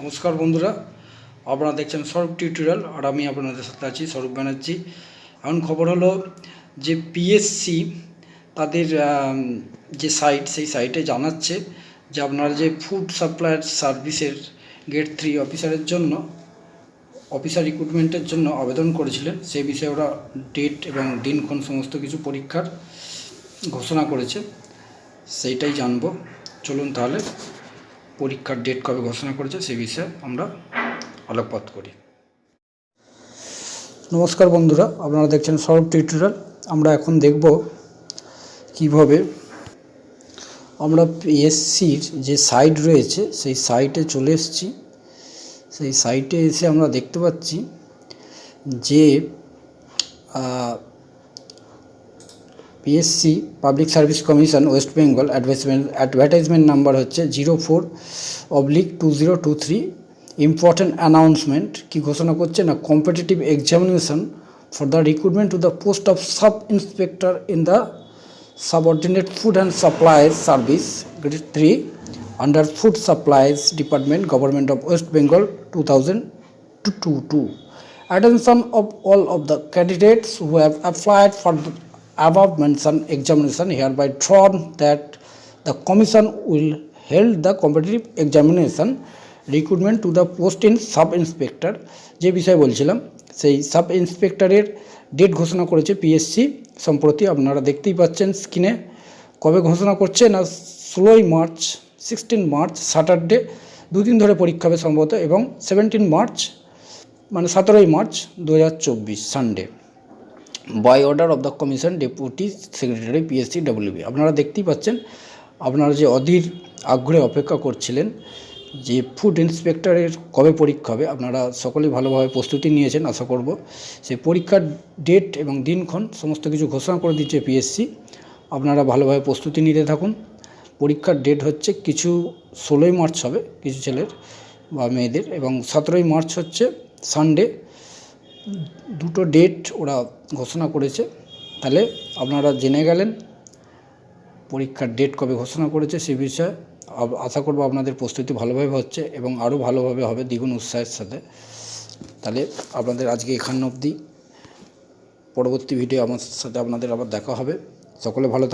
নমস্কার বন্ধুরা। আপনারা দেখছেন স্বরূপ টিউটোরিয়াল আর আমি আপনাদের সাথে আছি স্বরূপ ব্যানার্জি। এখন খবর হলো যে পিএসসি তাদের যে সাইট সেই সাইটে জানাচ্ছে যে আপনারা যে ফুড সাপ্লায়ার সার্ভিসের গেট থ্রি অফিসারের জন্য অফিসার রিক্রুটমেন্টের জন্য আবেদন করেছিলেন সেই বিষয়ে ওরা ডেট এবং দিনক্ষণ সমস্ত কিছু পরীক্ষার ঘোষণা করেছে। সেইটাই জানব। চলুন তাহলে। পরীক্ষার ডেট কবে ঘোষণা করেছে সে বিষয়ে আমরা আলোকপাত করি। নমস্কার বন্ধুরা, আপনারা দেখছেন সরব টিউটোরিয়াল। আমরা এখন দেখব কীভাবে আমরা পিএসসির যে সাইট রয়েছে, সেই সাইটে চলে এসেছি। সেই সাইটে এসে আমরা দেখতে পাচ্ছি যে PSC public service commission West Bengal advertisement advertisement number হচ্ছে zero four oblique two zero two three important announcement কী ঘোষণা করছে না? Competitive examination for the recruitment to the post of sub inspector in the subordinate food and supplies service, grade 3 under food supplies department, government of west bengal 2022 attention of all of the candidates who have applied for the above mentioned examination hereby drawn that the commission will held the competitive examination recruitment to the post in sub inspector যে বিষয়ে বলছিলাম, সেই sub ইন্সপেক্টরের date ঘোষণা করেছে PSC সম্প্রতি। আপনারা দেখতেই পাচ্ছেন স্ক্রিনে কবে ঘোষণা করছে? না, ষোলোই মার্চ সিক্সটিন মার্চ স্যাটারডে দুদিন ধরে পরীক্ষা হবে সম্ভবত এবং সেভেন্টিন মার্চ মানে সতেরোই মার্চ দু হাজার চব্বিশ Sunday by order of the commission deputy secretary PSC WB আপনারা দেখতেই পাচ্ছেন, আপনারা যে অধীর আগ্রহে অপেক্ষা করছিলেন যে ফুড ইন্সপেক্টরের কবে পরীক্ষা হবে, আপনারা সকলেই ভালোভাবে প্রস্তুতি নিয়েছেন, আশা করব। সেই পরীক্ষার ডেট এবং দিনক্ষণ সমস্ত কিছু ঘোষণা করে দিচ্ছে পিএসসি আপনারা ভালোভাবে প্রস্তুতি নিতে থাকুন। পরীক্ষার ডেট হচ্ছে কিছু ষোলোই মার্চ হবে, কিছু ছেলের বা মেয়েদের এবং সতেরোই মার্চ হচ্ছে সানডে দুটো ডেট ওরা ঘোষণা করেছে। তাহলে আপনারা জেনে গেলেন পরীক্ষার ডেট কবে ঘোষণা করেছে সে বিষয়ে। আশা করব আপনাদের প্রস্তুতি ভালোভাবে হচ্ছে এবং আরও ভালোভাবে হবে দ্বিগুণ উৎসাহের সাথে। তাহলে আপনাদের আজকে এখান অবধি। পরবর্তী ভিডিও আমার সাথে আপনাদের আবার দেখা হবে। সকলে ভালো